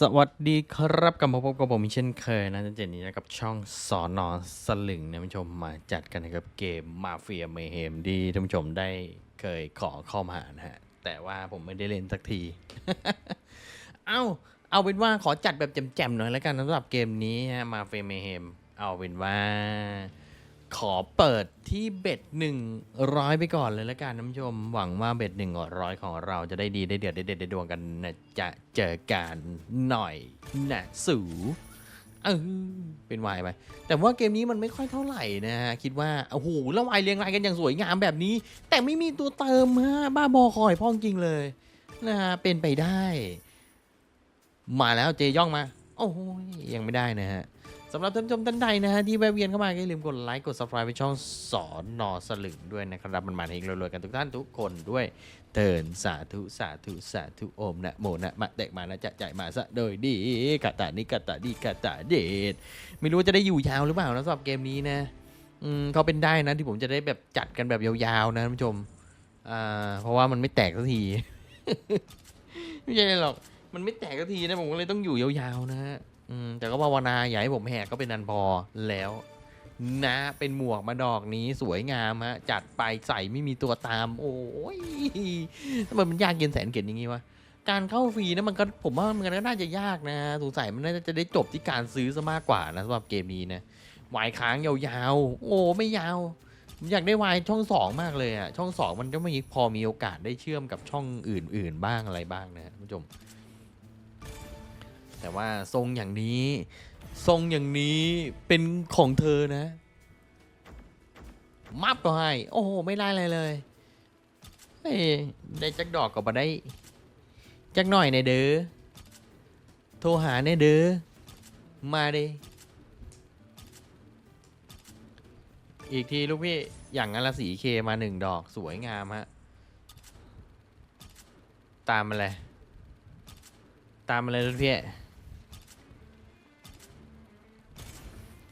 สวัสดีครับกลับมาพบกับผมอีกเช่นเคยนะเจนนี้นะครับช่องสอนอสลึงนะท่านผู้ชมมาจัดกันนะครับเกมมาเฟียเมเฮมที่ท่านผู้ชมได้เคยขอเข้ามานะฮะแต่ว่าผมไม่ได้เล่นสักที เอาเอาเป็นว่าขอจัดแบบแจ่มๆหน่อยแล้วกันสำหรับเกมนี้ฮะมาเฟียเมเฮมเอาเป็นว่า ขอเปิดที่เบ็ดหนึ่งร้อยไปก่อนเลยล้วกันนผู้ชม หวังว่าเบ็ดหนึ่งร้อยของเราจะได้ดีได้เดือดได้เด็ดได้ดวงกันนะจะเจอกันหน่อยนะสูเออเป็นวายไปแต่ว่าเกมนี้มันไม่ค่อยเท่าไหร่นะฮะคิดว่าโอ้โหแล้ววายเรียงรายกันอย่างสวยงามแบบนี้ แต่ไม่มีตัวเติมฮะบ้าบอคอยพ่องจริงเลยนะฮะเป็นไปได้ มาแล้วเจย่องมา โอ้โหยังไม่ได้นะฮะ สำหรับท่านผู้ชมท่านใดนะฮะที่แวะเวียนเข้ามาก็อย่าลืมกดไลค์กด subscribe ไปช่องสอนนอสลึงด้วยนะครับ มันมาเฮงรวยๆกันทุกท่านทุกคนด้วยเตินสาธุสาธุสาธุโอมนะโมนะมะแตกมานะจะใจมาซะโดยดีกะตะนิกะตะดีกะตะเดชไม่รู้ว่าจะได้อยู่ยาวหรือเปล่านะสำหรับเกมนี้นะอืมเขาเป็นได้นะที่ผมจะได้แบบจัดกันแบบยาวๆนะท่านผู้ชมอ่าเพราะว่ามันไม่แตกสักทีไม่ใช่หรอกมันไม่แตกสักทีนะผมก็เลยต้องอยู่ยาวๆนะฮะ อืมแต่ก็ภาวนาอย่าให้ผมแหกก็เป็นนันพอแล้ว นะ เป็นหมวกมาดอกนี้สวยงามฮะ จัดไปใส่ไม่มีตัวตาม โอ้ยทำไมมันยากเย็นแสนเข็ญอย่างงี้วะการเข้าฟรีนะมันก็ผมว่ามันก็น่าจะยากนะสงสัยมันน่าจะได้จบที่การซื้อซะมากกว่านะสำหรับเกมนี้นะวายค้างยาวๆ โอ้ไม่ยาวผมอยากได้วายช่องสองมากเลยอะช่องสองมันก็ไม่พอมีโอกาสได้เชื่อมกับช่องอื่นๆบ้างอะไรบ้างนะท่านผู้ชม แต่ว่าทรงอย่างนี้ ทรงอย่างนี้เป็นของเธอนะ มับก็ให้ โอ้โห ไม่ได้อะไรเลยเฮ้ได้จักดอกก็มาได้ จักหน่อยในเด้อ โทรหาในเด้อ มาดิ อีกทีลูกพี่ อย่างนั้นละสีเคมาหนึ่งดอกสวยงามฮะ ตามมาเลย ตามมาเลยลูกพี่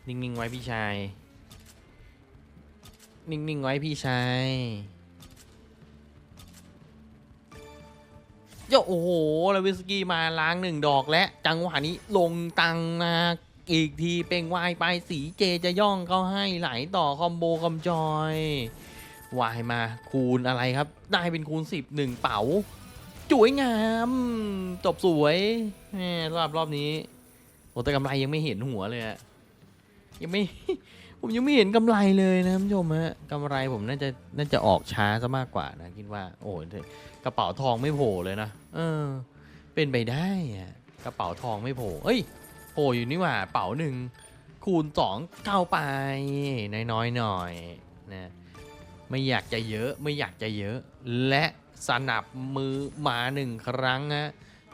นิ่งๆไว้พี่ชาย นิ่งๆไว้พี่ชายโยโอ้โหลาวิสกี้มาล้างหนึ่งดอกและ จังหวะนี้ลงตังมาอีกทีเป็นวายไปสีเจจะย่องเข้าให้ไหลต่อคอมโบคอมจอยวายมาคูณอะไรครับ ได้เป็นคูณสิบหนึ่งเป๋าจุ๋ยงาม จบสวยแหมรอบรอบนี้โอ้แต่กำไรยังไม่เห็นหัวเลยอะ ยังไม่ ผมยังไม่เห็นกำไรเลยนะท่านผู้ชมฮะกำไรผมน่าจะน่าจะออกช้าซะมากกว่านะคิดว่า โอ้ยกระเป๋าทองไม่โผล่เลยนะเออ เป็นไปได้อะกระเป๋าทองไม่โผล่เอ้ยโผล่อยู่นี่หว่าเป๋าหนึ่งคูณสองเข้าไปน้อยๆหน่อยนะไม่อยากจะเยอะไม่อยากจะเยอะ และสนับมือมาหนึ่งครั้งนะ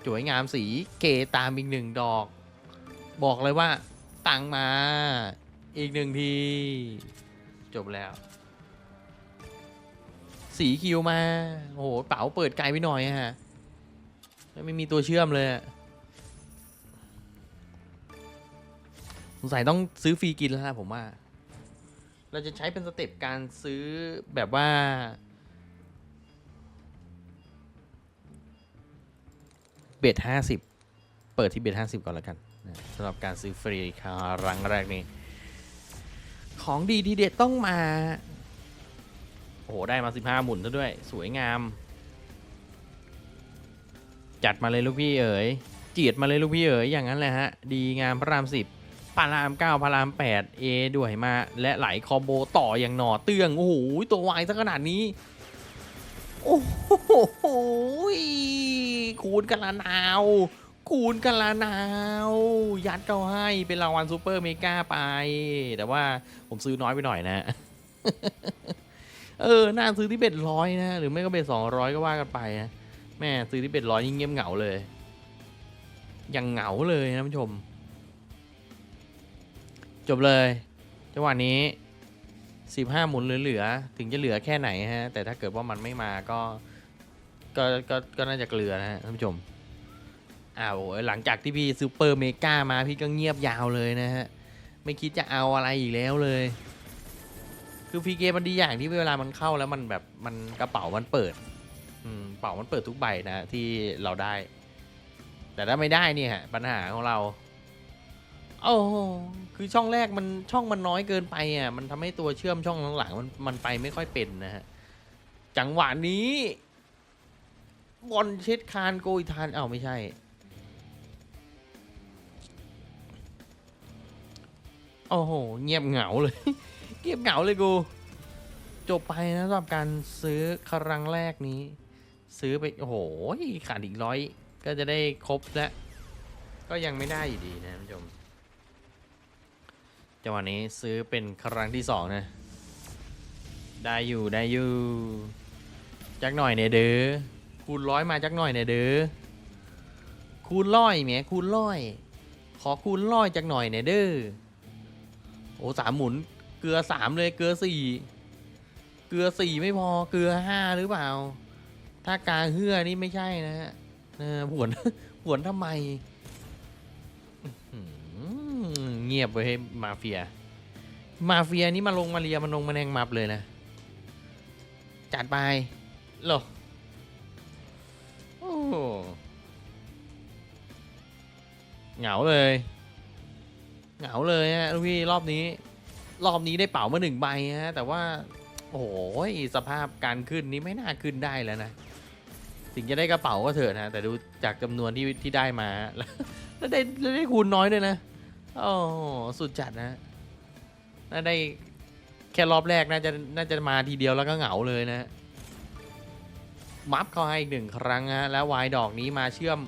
สวยงามสีเกตามอีกหนึ่งดอก บอกเลยว่า ตังมา อีกหนึ่งที จบแล้ว สีคิวมา โอ้โหเป๋าเปิดไกลไปหน่อยฮะแล้วไม่มีตัวเชื่อมเลยสงสัยต้องซื้อฟรีกินแล้วนะผมว่า เราจะใช้เป็นสเต็ปการซื้อแบบว่า เบ็ดห้าสิบ เปิดที่เบ็ดห้าสิบก่อนแล้วกัน สำหรับการซื้อฟรีครั้งแรกนี้ ของดีทีเด็ดต้องมา โอ้โห ได้มา 15 หมุนซะด้วย สวยงาม จัดมาเลยลูกพี่เอ๋ยเจียดมาเลยลูกพี่เอ๋ยอย่างนั้นแหละฮะ ดีงามพระราม10พระราม9พระราม8เอด้วยมา และไหลคอมโบต่ออย่างหน่อเตื้อง โอ้โห ตัววายซะขนาดนี้ โอ้โหคูณกันละนาว คูณกันละนาวยัดเขาให้เป็นรางวัลซูเปอร์เมกาไป แต่ว่าผมซื้อน้อยไปหน่อยนะ เออ น่าซื้อที่เบ็ดร้อยนะ หรือไม่ก็เบ็ดสองร้อยก็ว่ากันไปนะแม่ซื้อที่เบ็ดร้อยยิ่งเงียบเหงาเลยยังเหงาเลยนะท่านผู้ชม จบเลยจังหวะนี้สิบห้าหมุนเหลือๆถึงจะเหลือแค่ไหนฮะ แต่ถ้าเกิดว่ามันไม่มาก็ ก็ก็ก็น่าจะเกลือนะฮะท่านผู้ชม อ้าวหลังจากที่พี่ซูเปอร์เมกามาพี่ก็เงียบยาวเลยนะฮะ ไม่คิดจะเอาอะไรอีกแล้วเลย คือฟีเกมมันดีอย่างที่เวลามันเข้าแล้วมันแบบมันกระเป๋ามันเปิดอืมกระเป๋ามันเปิดทุกใบนะที่เราได้ แต่ถ้าไม่ได้เนี่ยฮะปัญหาของเราโอ้คือช่องแรกมันช่องมันน้อยเกินไปอะมันทำให้ตัวเชื่อมช่องหลังๆมันมันไปไม่ค่อยเป็นนะฮะจังหวะนี้บอลเช็ดคานโกยทานเอ้าไม่ใช่ โอ้โห เงียบเหงาเลย เงียบเหงาเลยกู จบไปนะสำหรับการซื้อครั้งแรกนี้ ซื้อไป โอ้โห ขาดอีกร้อย ก็จะได้ครบแล้ว ก็ยังไม่ได้อยู่ดีนะท่านผู้ชมจังหวะนี้ซื้อเป็นครั้งที่สองนะ ได้อยู่ได้อยู่จักหน่อยเนี่ยเด้อคูณร้อยมาจักหน่อยเนี่ยเด้อคูณร้อยแหมคูณร้อย ขอคูณร้อยจักหน่อยเนี่ยเด้อ โอ้สามหมุน เกลือสามเลยเกลือสี่เกลือสี่ไม่พอเกลือห้าหรือเปล่า ถ้ากาเฮือนี่ไม่ใช่นะฮะผวนผวนทำไมเงียบไปให้มาเฟีย มาเฟียนี่มาลงมาเรียมันลงมาแนงมับเลยนะ จัดไปหรอโอ้โหเหงาเลย เหงาเลยฮะลูกพี่รอบนี้ รอบนี้ได้เป่ามาหนึ่งใบฮะแต่ว่า โอ้โหสภาพการขึ้นนี้ไม่น่าขึ้นได้แล้วนะถึงจะได้กระเป๋าก็เถอะนะแต่ดูจากจำนวนที่ที่ได้มาแล้วแล้วได้แล้วได้คูณน้อยด้วยนะโอ้สุดจัดนะน่าได้แค่รอบแรกน่าจะน่าจะมาทีเดียวแล้วก็เหงาเลยนะมัฟเขาให้อีกหนึ่งครั้งฮะแล้ววายดอกนี้มาเชื่อม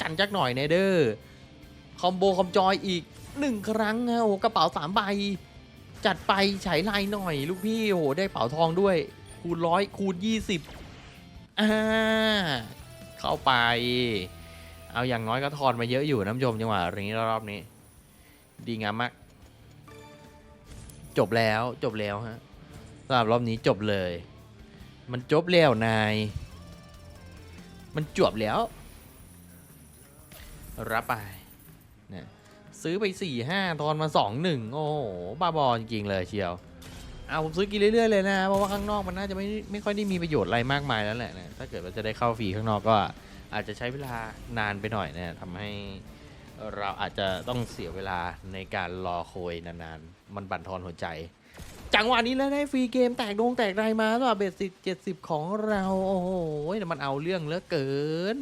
กันจักหน่อยเนเดอร์คอมโบคอมจอยอีก หนึ่งครั้งฮะโอ้กระเป๋าสามใบ จัดไปฉายลายหน่อย ลูกพี่โอ้โหได้เป๋าทองด้วย คูณร้อยคูณยี่สิบอ่าเข้าไป เอาอย่างน้อยก็ทอนมาเยอะอยู่น้ำชมจังหวะนี้รอบนี้ ดีงามมาก จบแล้วจบแล้วฮะสำหรับรอบนี้จบเลย มันจบแล้วนาย มันจบแล้ว รับไป ซื้อไป4ี่ห้าทอนมา2องหนึ่งโอ้โหบ้าบอจริงๆเลยเชียวเอาผมซื้อกินเรื่อยๆเลยนะเพราะว่าข้างนอกมันน่าจะไม่ไม่ค่อยได้มีประโยชน์อะไรมากมายแล้วแหละนะถ้าเกิดว่าจะได้เข้าฟรีข้างนอกก็อาจจะใช้เวลานานไปหน่อยนะทำให้เราอาจจะต้องเสียเวลาในการรอโคยนานๆ มันบั่นทอนหัวใจ จังหวะนี้แล้วได้ฟรีเกมแตกดงแตกไรมาสำหรับเบสสิเจ็ดสิบของเราโอ้โหแต่มันเอาเรื่องเหลือเกิน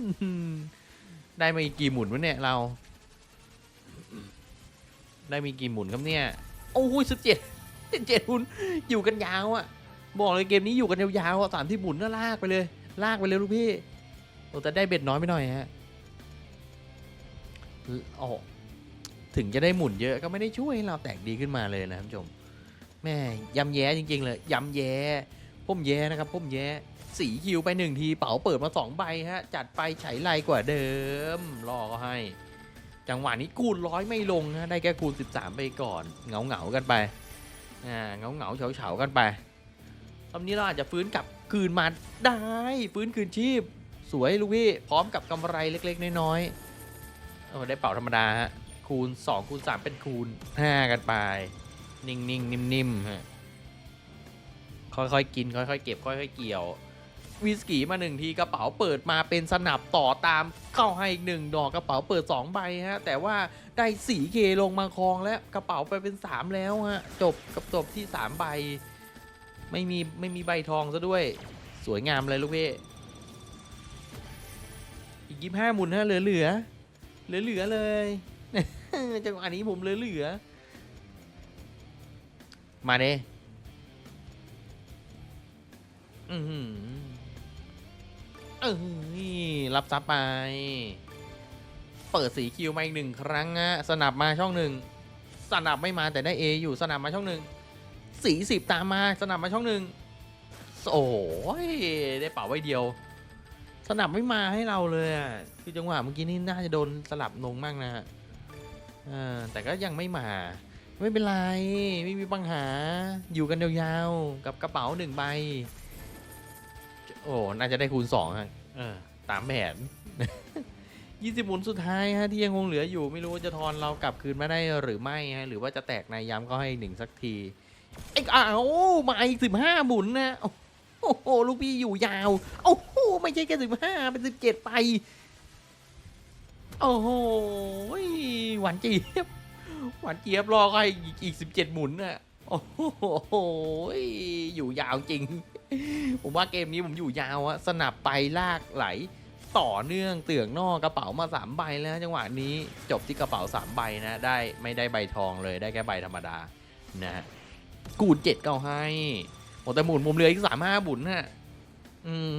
ได้มาอีกกี่หมุนวะเนี่ยเรา ได้มีกี่หมุนครับเนี่ย โอ้โหสิบเจ็ดเจ็ดหมุนอยู่กันยาวอะบอกเลยเกมนี้อยู่กันยาวๆอะสามที่หมุนก็ลากไปเลย ลากไปเลยลูกพี่โอ้แต่ได้เบ็ดน้อยไปหน่อยฮะโอ้ถึงจะได้หมุนเยอะก็ไม่ได้ช่วยให้เราแตกดีขึ้นมาเลยนะท่านผู้ชมแม่ยำแย่จริง ๆ เลยยำแย่พุ่มแย่นะครับพุ่มแย่สีคิวไปหนึ่งทีเป๋าเปิดมาสองใบฮะ จัดไปไฉไลกว่าเดิมรอก็ให้ จังหวะนี้คูณร้อยไม่ลงนะได้แค่คูณ 13 ไปก่อนเหงาเหงาๆกันไปอ่าเหงาเหงาๆเฉาเฉาๆกันไปตอนนี้เราอาจจะฟื้นกลับคืนมาได้ ฟื้นคืนชีพ สวยลูกพี่พร้อมกับกำไรเล็กๆน้อยๆโอ้ได้เป่าธรรมดาฮะคูณ 2 คูณ 3 เป็นคูณ 5 กันไป นิ่งๆ นิ่มๆฮะค่อยๆ กิน ค่อยๆ เก็บ ค่อยๆ เกี่ยว วิสกี้มาหนึ่งทีกระเป๋าเปิดมาเป็นสนับต่อตาม เข้าให้อีกหนึ่งดอกกระเป๋าเปิด2ใบฮะแต่ว่าได้สีเคลงมาคลองแล้วกระเป๋าไปเป็น 3 แล้วฮะจบกับจบที่ 3 ใบ ไม่มีไม่มีใบทองซะด้วย สวยงามเลยลูกพี่อีกยี่ห้าหมุนฮะเหลือเหลือเหลือเหลือเลยจังหวะนี้ผมเหลือเหลือ มาเด้อือหือ ออนี่รับซับไป เปิดสีคิวมาอีกหนึ่งครั้งฮะสนับมาช่องหนึ่งสนับไม่มาแต่ได้เออยู่สนับมาช่องหนึ่งสีสิบตามมาสนับมาช่องหนึ่งโอ้ยได้เป่าไว้เดียว สนับไม่มาให้เราเลยอะคือจังหวะเมื่อกี้นี่น่าจะโดนสลับลงมากนะฮะอ่าแต่ก็ยังไม่มา ไม่เป็นไร ไม่มีปัญหา อยู่กันยาวๆ กับกระเป๋าหนึ่งใบ โอ้ น่าจะได้คูณสองฮะ ตามแผนยี่สิบหมุนสุดท้ายฮะที่ยังคงเหลืออยู่ไม่รู้ว่าจะทอนเรากลับคืนมาได้หรือไม่ฮะหรือว่าจะแตกในย้ำก็ให้หนึ่งสักทีไอ้อ้าวมาอีกสิบห้าหมุนนะโอ้โหลูกพี่อยู่ยาวโอ้โหไม่ใช่แค่สิบห้าเป็นสิบเจ็ดไป โอ้โหหวานเจี๊ยบหวานเจี๊ยบรอก็ให้อีกอีกสิบเจ็ดหมุนน่ะโอ้โหอยู่ยาวจริง ผมว่าเกมนี้ผมอยู่ยาวอะสนับไปลากไหล ต่อเนื่องเตือกนอกกระเป๋ามาสามใบแล้วจังหวะนี้จบที่กระเป๋าสามใบนะ ได้ไม่ได้ใบทองเลยได้แค่ใบธรรมดานะฮะกูดเจ็ดเก้าให้โอ้แต่หมุนผมเหลืออีกสามห้าหมุนฮะอืม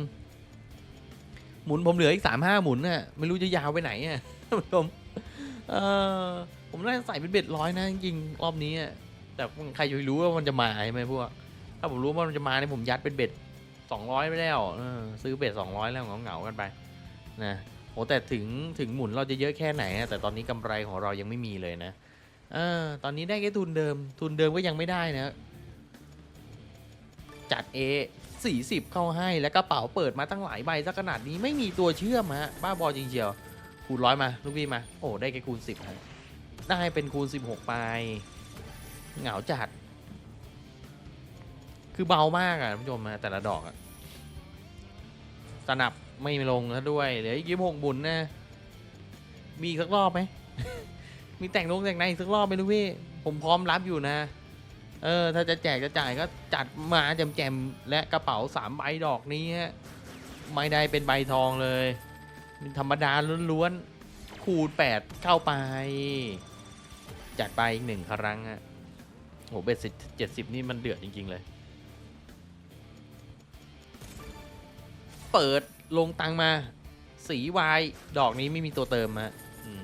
หมุนผมเหลืออีกสามห้าหมุนน่ะไม่รู้จะยาวไปไหนอะท่านผู้ชมเออผมน่าจะใส่เป็นเบ็ดร้อยนะจริงรอบนี้อะแต่ใครจะรู้ว่ามันจะมาใช่ไหมพวก ถ้าผมรู้ว่ามันจะมาเนี่ยผมยัดเป็นเบ็ดสองร้อยไปแล้วซื้อเบ็ดสองร้อยแล้วเหงาๆกันไปนะโอ้แต่ถึงถึงหมุนเราจะเยอะแค่ไหน แต่ตอนนี้กำไรของเรายังไม่มีเลยนะเออตอนนี้ได้แค่ทุนเดิม ทุนเดิมก็ยังไม่ได้นะ จัดเอสี่สิบเข้าให้แล้วกระเป๋าเปิดมาตั้งหลายใบซะขนาดนี้ไม่มีตัวเชื่อมฮะบ้าบอจริงเชียวคูณร้อยมา ลูกพี่มา โอ้ได้แค่คูณสิบได้เป็นคูณสิบหกไป เหงาจัด คือเบามากอะท่ผู้ชมฮะแต่ละดอกอะสนับไม่ลงแล้วด้วยเดี๋ยวอีกยี่หกบุญนะมีสักรอบไหม มีแต่งลงแต่งในอีกสักรอบไหมลูกพี่ผมพร้อมรับอยู่นะ เออ ถ้าจะแจกจะจ่ายก็จัดมาแจมๆและกระเป๋าสามใบดอกนี้ฮะไม่ได้เป็นใบทองเลยเป็นธรรมดาล้วนๆคูณแปดเข้าไป จัดไปอีกหนึ่งครั้งฮะโหเบ็ดสิบเจ็ดสิบนี่มันเดือดจริง ๆ เลย เปิดลงตังมา สีวายดอกนี้ไม่มีตัวเติมฮะอืม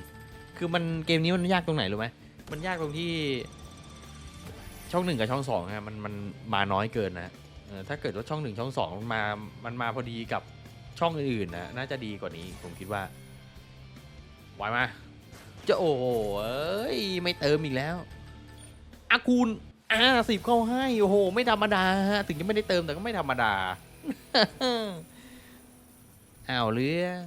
คือมันเกมนี้มันยากตรงไหนรู้ไหมมันยากตรงที่ ช่องหนึ่งกับช่องสองฮะมันมันมาน้อยเกินนะเออถ้าเกิดว่าช่องหนึ่งช่องสองมันมามันมาพอดีกับช่องอื่นๆนะน่าจะดีกว่านี้ผมคิดว่าไหวมาจะโอ้โหเอ้ยไม่เติมอีกแล้วอากูลอ่าสิบเข้าให้โอ้โห ไม่ธรรมดาฮะถึงจะไม่ได้เติมแต่ก็ไม่ธรรมดา อ้าวเรื่อง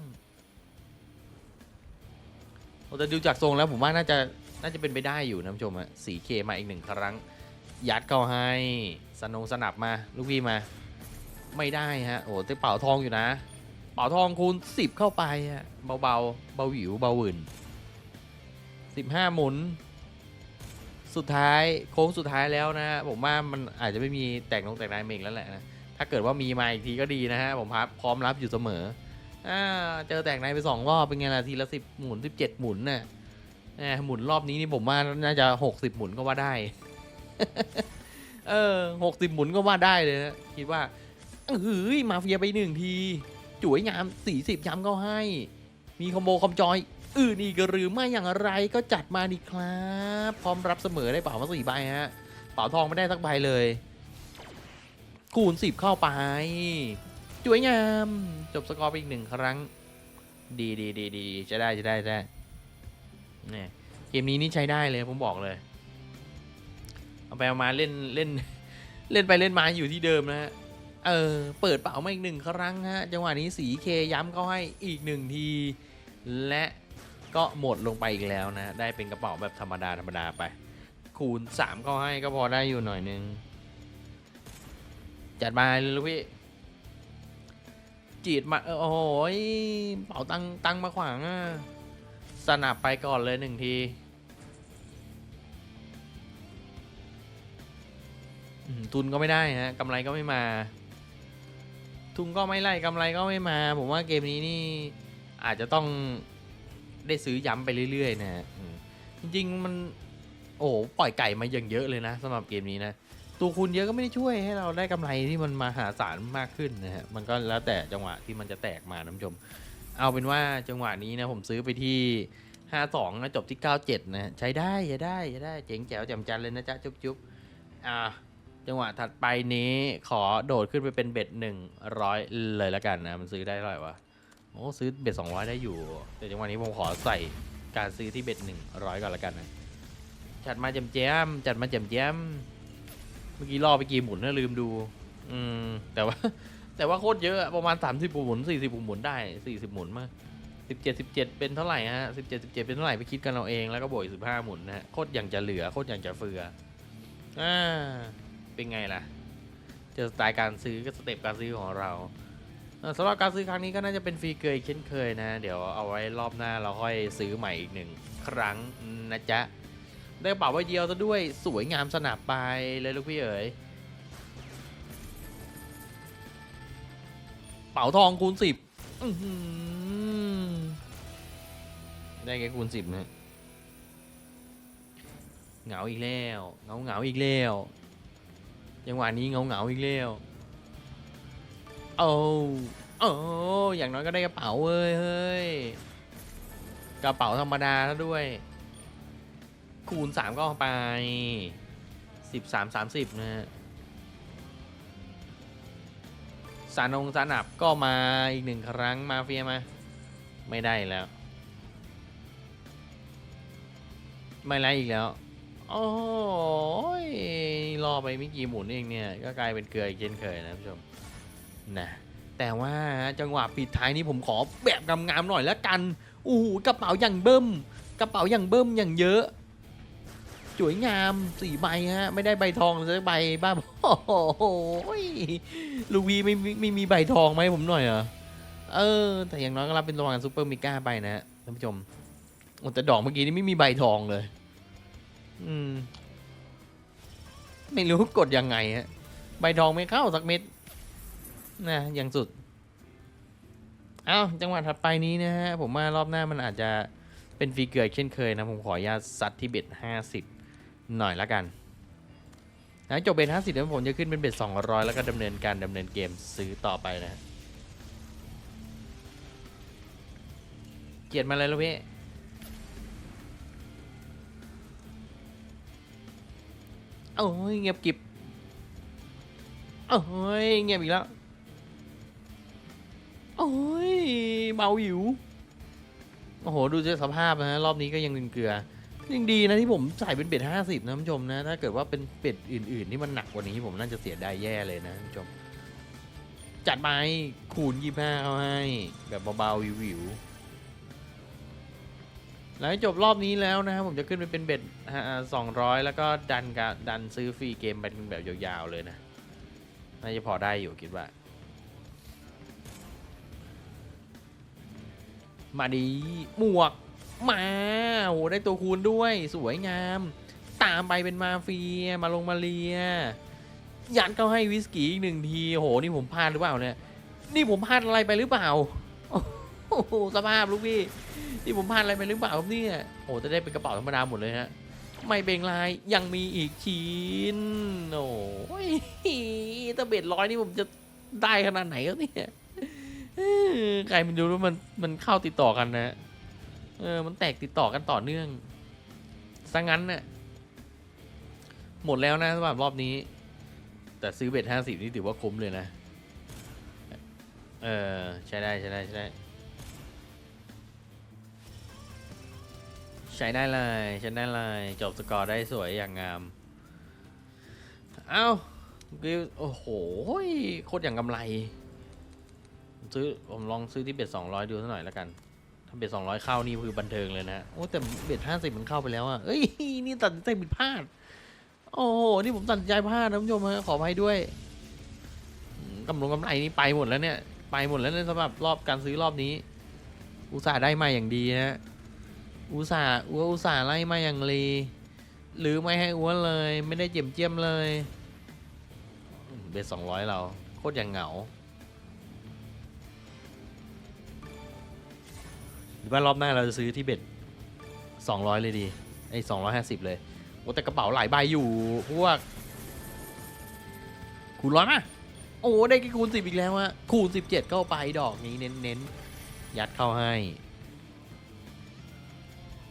แต่ดูจากทรงแล้วผมว่าน่าจะน่าจะเป็นไปได้อยู่นะผู้ชมอะสีเคมาอีกหนึ่งครั้ง ยัดเข้าให้สนงสนับมา ลูกพี่มา ไม่ได้ฮะ โอ้แต่เป่าทองอยู่นะ เป่าทองคูณสิบเข้าไปฮะ เบาเบาๆเบาหวิวเบาหวินสิบห้าหมุน สุดท้ายโค้งสุดท้ายแล้วนะผมว่ามันอาจจะไม่มีแตกลงแตกลายเมงแล้วแหละนะถ้าเกิดว่ามีมาอีกทีก็ดีนะฮะผมพร้อมรับอยู่เสมอ อ่าเจอแตกในไปสองรอบเป็นไงล่ะทีละสิบหมุนสิบเจ็ดหมุนน่ะแหมหมุนรอบนี้นี่ผมว่าน่าจะหกสิบหมุนก็ว่าได้ เออหกสิบหมุนก็ว่าได้เลยนะคิดว่าเฮ้ยมาเฟียไปหนึ่งทีจุ๋ยงามสี่สิบย้ำก็ให้ มีคอมโบคอมจอยอื่นอีกหรือไม่อย่างไรก็จัดมาดีครับ พร้อมรับเสมอได้เปล่ามาสี่ใบฮะเป๋าทองไม่ได้สักใบเลย คูณสิบเข้าไป จุ๋ยงาม จบสกอร์ไปอีกหนึ่งครั้ง ดีดีดีดีจะได้จะได้จะได้เนี่ยเกมนี้นี่ใช้ได้เลยผมบอกเลย เอาไปเอามาเล่นเล่นเล่นไปเล่นมาอยู่ที่เดิมนะฮะ เออ เปิดเป๋ามาอีกหนึ่งครั้งฮะ จังหวะนี้สีเคย้ำเขาให้อีกหนึ่งที และก็หมดลงไปอีกแล้วนะ ได้เป็นกระเป๋าแบบธรรมดาธรรมดาไป คูณสามเข้าให้ก็พอได้อยู่หน่อยนึง จัดมาเลยลูกพี่ จีดมาโอ้โหยเป๋าตังตังมาขวางอะสนับไปก่อนเลยหนึ่งทีทุนก็ไม่ได้ฮะกำไรก็ไม่มา ทุนก็ไม่ไล่กำไรก็ไม่มา ผมว่าเกมนี้นี่อาจจะต้องได้ซื้อย้ำไปเรื่อย ๆ นะฮะจริงๆมัน โอ้โหปล่อยไก่มาอย่างเยอะเลยนะสำหรับเกมนี้นะ ตัวคูณเยอะก็ไม่ได้ช่วยให้เราได้กำไรที่มันมาหาศาลมากขึ้นนะฮะมันก็แล้วแต่จังหวะที่มันจะแตกมานะท่านผู้ชม เอาเป็นว่าจังหวะนี้นะผมซื้อไปที่52นะจบที่97นะใช้ได้ใช้ได้ใช้ได้เจ๋งแจ๋วแจ่มจันเลยนะจ๊ะจุ๊บจุ๊บอ่าจังหวะถัดไปนี้ขอโดดขึ้นไปเป็นเบ็ด100เลยละกันนะมันซื้อได้เท่าไหร่วะโอ้ซื้อเบ็ด200ได้อยู่ แต่จังหวะนี้ผมขอใส่การซื้อที่เบ็ด100ก่อนละกันนะจัดมาแจ่มแจมจัดมาแจ่มแจม เมื่อกี้รอไปกี่หมุนนะลืมดู อืม แต่ว่า แต่ว่าโคตรเยอะอะประมาณ 30หมุน40หมุนได้ 40 หมุนมากสิบเจ็ดสิบเจ็ดเป็นเท่าไหร่ฮะสิบเจ็ดสิบเจ็ดเป็นเท่าไหร่ไปคิดกันเราเองแล้วก็บวกสิบห้าหมุนนะฮะโคตรอย่างจะเหลือโคตรอย่างจะเฟืออ่าเป็นไงล่ะ เจอสไตล์การซื้อก็สเต็ปการซื้อของเราสำหรับการซื้อครั้งนี้ก็น่าจะเป็นฟรีเกยเช่นเคยนะ เดี๋ยวเอาไว้รอบหน้าเราค่อยซื้อใหม่อีกหนึ่งครั้งนะจ๊ะ ได้กระเป๋าใบเดียวซะด้วยสวยงามสนับไปเลยลูกพี่เอ๋ยเป๋าทองคูณสิบได้แค่คูณสิบนะเหงาอีกแล้วเหงาเหงาอีกแล้วจังหวะนี้เหงาเหงาอีกแล้วโอ้โอ้อย่างน้อยก็ได้กระเป๋าเว้ยเฮ้ยกระเป๋าธรรมดาแล้วด้วย คูณสามก็เอาไปสิบสามสามสิบนะฮะสารองสานับก็มาอีกหนึ่งครั้งมาเฟียมา ไม่ได้แล้ว ไม่ไรอีกแล้ว โอ้ยรอไปไม่กี่หมุนเองเนี่ย ก็กลายเป็นเกลืออเช่นเคยนะผู้ชมนะแต่ว่าจังหวะปิดท้ายนี้ผมขอแบบงามๆหน่อยแล้วกันโอ้โหกระเป๋าอย่างเบิ้มกระเป๋าอย่างเบิ้มอย่างเยอะ สวยงามสี่ใบฮะ ไม่ได้ใบทองเลยสักใบบ้าบโอ้โหลูวีไม่ไม่ไม่มีใบทองไหมผมหน่อยเหรอเออ แต่อย่างน้อยก็รับเป็นรางวัลซูเปอร์มิก้าไปนะท่านผู้ชมโอ้แต่ดอกเมื่อกี้นี่ไม่มีใบทองเลย อืม ไม่รู้กดยังไงฮะ ใบทองไม่เข้าสักเม็ดนะอย่างสุด เอาจังหวะถัดไปนี้นะฮะ ผมว่ารอบหน้ามันอาจจะเป็นฟีเกอร์เช่นเคยนะ ผมขออนุญาตซัดที่เบ็ดห้าสิบ หน่อยละกันนะจบเบ็ดห้าสิบแล้วผมจะขึ้นเป็นเบ็ดสองร้อยแล้วก็ดำเนินการดำเนินเกมซื้อต่อไปนะเกียดมาเลยลูกพี่โอ้ยเงียบกิบโอ้ยเงียบอีกแล้วโอ้ยเมาหิว โอ้โห ดูเจากสภาพนะฮะ รอบนี้ก็ยังเป็นเกลือ ยังดีนะที่ผมใส่เป็นเบ็ดห้าสิบนะท่านผู้ชมนะ ถ้าเกิดว่าเป็นเป็ดอื่น ๆ ที่มันหนักกว่านี้ผมน่าจะเสียดายแย่เลยนะท่านผู้ชม จัดไปคูณยี่ห้าเอาให้ แบบเบาๆวิวๆหลังจบรอบนี้แล้วนะครับผมจะขึ้นไปเป็นเบ็ดสองร้อยแล้วก็ดันกะดันซื้อฟรีเกมไปเป็นแบบยาวๆเลยนะน่าจะพอได้อยู่คิดว่า มาดีหมวก มาโอ้โหได้ตัวคูณด้วยสวยงาม ตามไปเป็นมาเฟียมาลงมาเลีย ยัดเข้าให้วิสกี้อีกหนึ่งทีโหนี่ผมพลาดหรือเปล่าเนี่ย นี่ผมพลาดอะไรไปหรือเปล่าโอ้โหสภาพลูกพี่นี่ผมพลาดอะไรไปหรือเปล่าครับเนี่ยโอ้โหจะได้เป็นกระเป๋าธรรมดาหมดเลยฮะไม่เบ่งลายยังมีอีกชิ้นโอ้ยถ้าเบ็ดร้อยนี่ผมจะได้ขนาดไหนครับเนี่ยใครมันดูว่ามันมันเข้าติดต่อกันนะ เออ มันแตกติดต่อกันต่อเนื่องซะงั้นน่ะหมดแล้วนะสำหรับรอบนี้ แต่ซื้อเบ็ดห้าสิบนี่ถือว่าคุ้มเลยนะ เออ ใช้ได้ใช้ได้ใช้ได้ ใช้ได้เลยใช้ได้เลยจบสกอร์ได้สวยอย่างงาม เอ้ากิวโอ้โหโคตรอย่างกำไร ซื้อ ผมลองซื้อที่เบ็ดสองร้อยดูสักหน่อยแล้วกัน เบ็ดสองร้อยเข้านี่คือบันเทิงเลยนะโอ้แต่เบ็ดห้าสิบมันเข้าไปแล้วอะเอ้ยนี่ตัดใจผิดพลาด โอ้โหนี่ผมตัดใจพลาดนะคุณผู้ชมฮะขออภัยด้วยกำลงกำไรนี่ไปหมดแล้วเนี่ย ไปหมดแล้วเนี่ยสำหรับรอบการซื้อรอบนี้ อุตส่าห์ได้มาอย่างดีนะอุตส่าห์อัวอุตส่าห์ไล่มาอย่างลีหรือไม่ให้อัวเลย ไม่ได้เจียมเจียมเลยเบ็ดสองร้อยเราโคตรอย่างเหงา รือว่ารอบหน้าเราจะซื้อที่เบ็ดสองร้อยเลยดีไอ้สองร้อยห้าสิบเลยโอ้แต่กระเป๋าหลายใบอยู่พวกคูณร้อยมาโอ้ได้แค่คูณสิบอีกแล้วอะคูณสิบเจ็ดเข้าไปดอกนี้เน้นๆยัดเข้าให้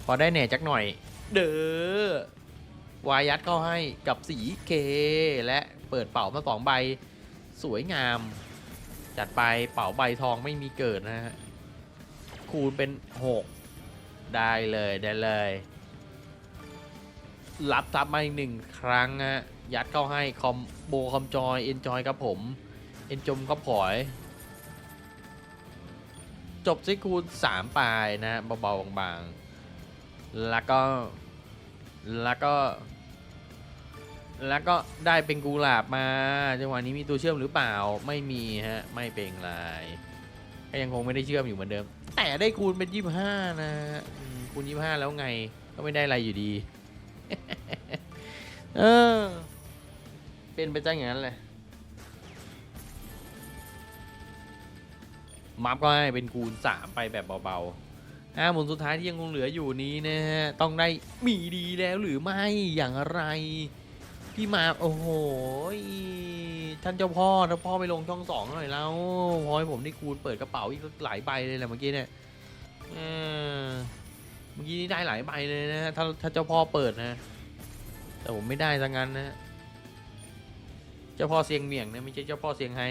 พอได้แหน่จักหน่อย เด้อวายัดเข้าให้กับสีเคและเปิดเป่ามาสองใบสวยงาม จัดไปเป่าใบทองไม่มีเกิดนะฮะ คูณเป็น 6 ได้เลยได้เลย รับทับมาอีกหนึ่งครั้งฮะยัดเข้าให้คอมโบคอมจอยเอนจอยครับผม เอนจมครับผอย จบที่คูณ 3 ปลายนะฮะเบาๆบางๆ แล้วก็ แล้วก็ แล้วก็ได้เป็นกูหลาบมา จังหวะนี้มีตัวเชื่อมหรือเปล่าไม่มีฮะ ไม่เป็นไร ก็ยังคงไม่ได้เชื่อมอยู่เหมือนเดิม แต่ได้คูณเป็นยี่ห้านะคูณยี่ห้าแล้วไงก็ไม่ได้อะไรอยู่ดี เออ เป็นไปจ้างอย่างนั้นเลยมัฟก็ให้เป็นคูณสามไปแบบเบาๆอ่าหมุนสุดท้ายที่ยังคงเหลืออยู่นี้นะฮะ ต้องได้มีดีแล้วหรือไม่อย่างไร พี่มาโอ้โหท่านเจ้าพ่อถ้าพ่อไปลงช่องสองหน่อยแล้วพอให้ผมได้คูณเปิดกระเป๋าอีกหลายใบเลยแหละเมื่อกี้เนี่ยเมื่อกี้นี่ได้หลายใบเลยนะถ้าถ้าเจ้าพ่อเปิดนะ แต่ผมไม่ได้ซะงั้นนะเจ้าพ่อเสียงเมี่ยงนะไม่ใช่เจ้าพ่อเสียงไฮ้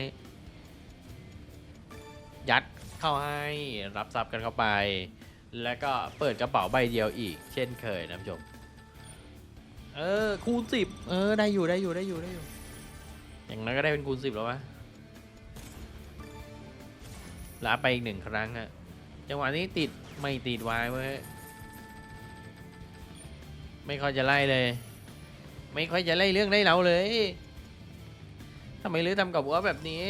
ยัดเข้าให้รับทรัพย์กันเข้าไป แล้วก็เปิดกระเป๋าใบเดียวอีก เช่นเคยนะผู้ชม เออ คูณสิบเออ ได้อยู่ได้อยู่ได้อยู่ได้อยู่ อย่างนั้นก็ได้เป็นคูณสิบแล้ววะรับไปอีกหนึ่งครั้งอะจังหวะนี้ติดไม่ติดวายเว้ยไม่ค่อยจะไล่เลย ไม่ค่อยจะไล่เรื่องได้เราเลยทำไมลือทำกับวัวแบบนี้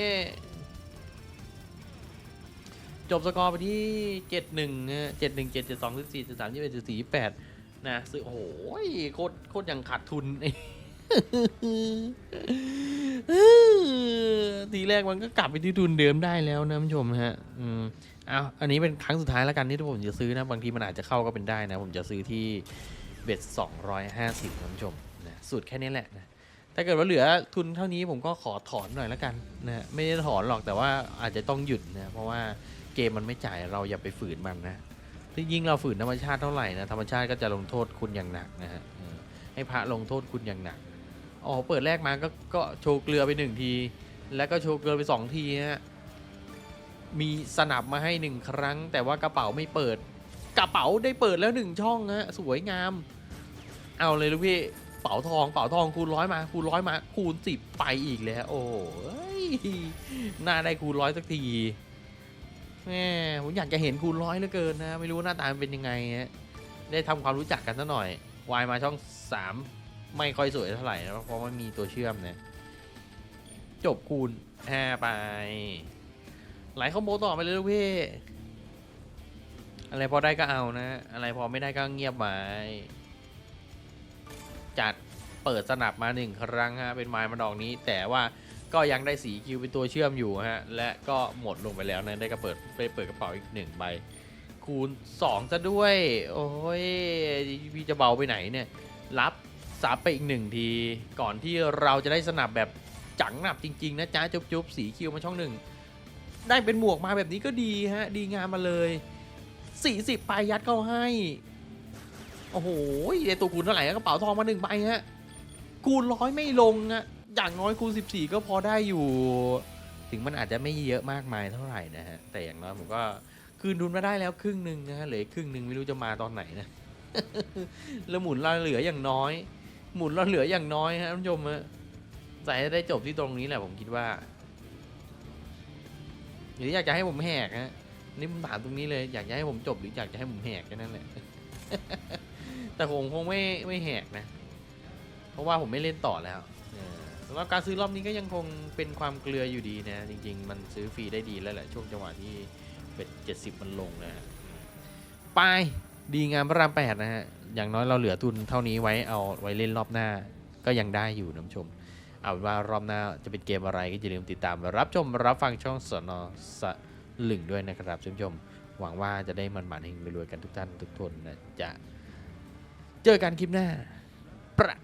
จบสกอร์ไปที่เจ็ดหนึ่งเจ็ดหนึ่งเจ็ดเจ็ดสองสิบสี่สิบสามยี่สิบเอ็ดสิบสี่แปด นะซื้อโอ้โหโคตรโคตรยังขาดทุนทีแรกมันก็กลับไปที่ทุนเดิมได้แล้วนะผู้ชมฮะ อืมเอาอันนี้เป็นครั้งสุดท้ายแล้วกันที่ผมจะซื้อนะ บางทีมันอาจจะเข้าก็เป็นได้นะ ผมจะซื้อที่เบ็ดสองร้อยห้าสิบนะผู้ชมนะสูตรแค่นี้แหละนะถ้าเกิดว่าเหลือทุนเท่านี้ผมก็ขอถอนหน่อยแล้วกันนะไม่ได้ถอนหรอกแต่ว่าอาจจะต้องหยุดนะเพราะว่าเกมมันไม่จ่ายเราอย่าไปฝืนมันนะ ที่ยิ่งเราฝืนธรรมชาติเท่าไหร่นะธรรมชาติก็จะลงโทษคุณอย่างหนักนะฮะให้พระลงโทษคุณอย่างหนักอ๋อเปิดแรกมาก็ก็โชว์เกลือไปหนึ่งที แล้วก็โชว์เกลือไปสองทีฮะมีสนับมาให้หนึ่งครั้ง แต่ว่ากระเป๋าไม่เปิด กระเป๋าได้เปิดแล้วหนึ่งช่องฮะสวยงาม เอาเลยลูกพี่เป๋าทองเป๋าทองคูณร้อยมาคูณร้อยมาคูณสิบไปอีกแล้วโอ้ยน่าได้คูณร้อยสักที แม่ผมอยากจะเห็นคูณร้อยเหลือเกินนะ ไม่รู้หน้าตามันเป็นยังไงฮะได้ทำความรู้จักกันซะหน่อยวายมาช่องสามไม่ค่อยสวยเท่าไหร่นะเพราะว่ามีตัวเชื่อมนะจบคูณห้าไปไหลคอมโบต่อไปเลยลูกพี่อะไรพอได้ก็เอานะ อะไรพอไม่ได้ก็เงียบไว้จัดเปิดสนับมาหนึ่งครั้งฮะเป็นไม้มาดอกนี้ แต่ว่า ก็ยังได้สีคิวเป็นตัวเชื่อมอยู่ฮะ และก็หมดลงไปแล้วนะได้กระเปิดไปเปิดกระเป๋าอีกหนึ่งใบคูณ2ซะด้วย โอ้ยพี่จะเบาไปไหนเนี่ย รับซับไปอีกหนึ่งที ก่อนที่เราจะได้สนับแบบจังหนับจริง ๆ นะจ๊ะจุ๊บจุ๊บสีคิวมาช่องหนึ่งได้เป็นหมวกมาแบบนี้ก็ดีฮะ ดีงามมาเลย 40 ไปยัดเข้าให้ โอ้โหได้ตัวคูณเท่าไหร่กระเป๋าทองมาหนึ่งใบฮะคูณร้อยไม่ลงอะ อย่างน้อยคูณ 14 ก็พอได้อยู่ ถึงมันอาจจะไม่เยอะมากมายเท่าไหร่นะฮะ แต่อย่างน้อยผมก็คืนทุนมาได้แล้วครึ่งหนึ่งนะฮะเหลือครึ่งหนึ่งไม่รู้จะมาตอนไหนนะแล้วหมุนเราเหลืออย่างน้อย หมุนเราเหลืออย่างน้อยฮะท่านผู้ชมฮะใส่ให้ได้จบที่ตรงนี้แหละผมคิดว่าหรืออยากจะให้ผมแหกฮะนี่ผมถามตรงนี้เลยอยากจะให้ผมจบหรืออยากจะให้ผมแหกแค่นั้นแหละแต่ผมคงไม่ไม่แหกนะ เพราะว่าผมไม่เล่นต่อแล้วำหรับการซื้อรอบนี้ก็ยังคงเป็นความเกลืออยู่ดีนะ จริง ๆ มันซื้อฟรีได้ดีแล้วแหละ ช่วงจังหวะที่เป็ดเจ็ดสิบมันลงนะฮะไปดีงามพระรามแปดนะฮะ อย่างน้อยเราเหลือทุนเท่านี้ไว้เอาไว้เล่นรอบหน้าก็ยังได้อยู่นะผู้ชม เอาเป็นว่ารอบหน้าจะเป็นเกมอะไรก็อย่าลืมติดตามรับชมรับฟังช่องสนอสลึงด้วยนะครับท่านผู้ชมหวังว่าจะได้มันหมันเฮงรวยๆกันทุกท่านทุกคนนะจะเจอกันคลิปหน้าประ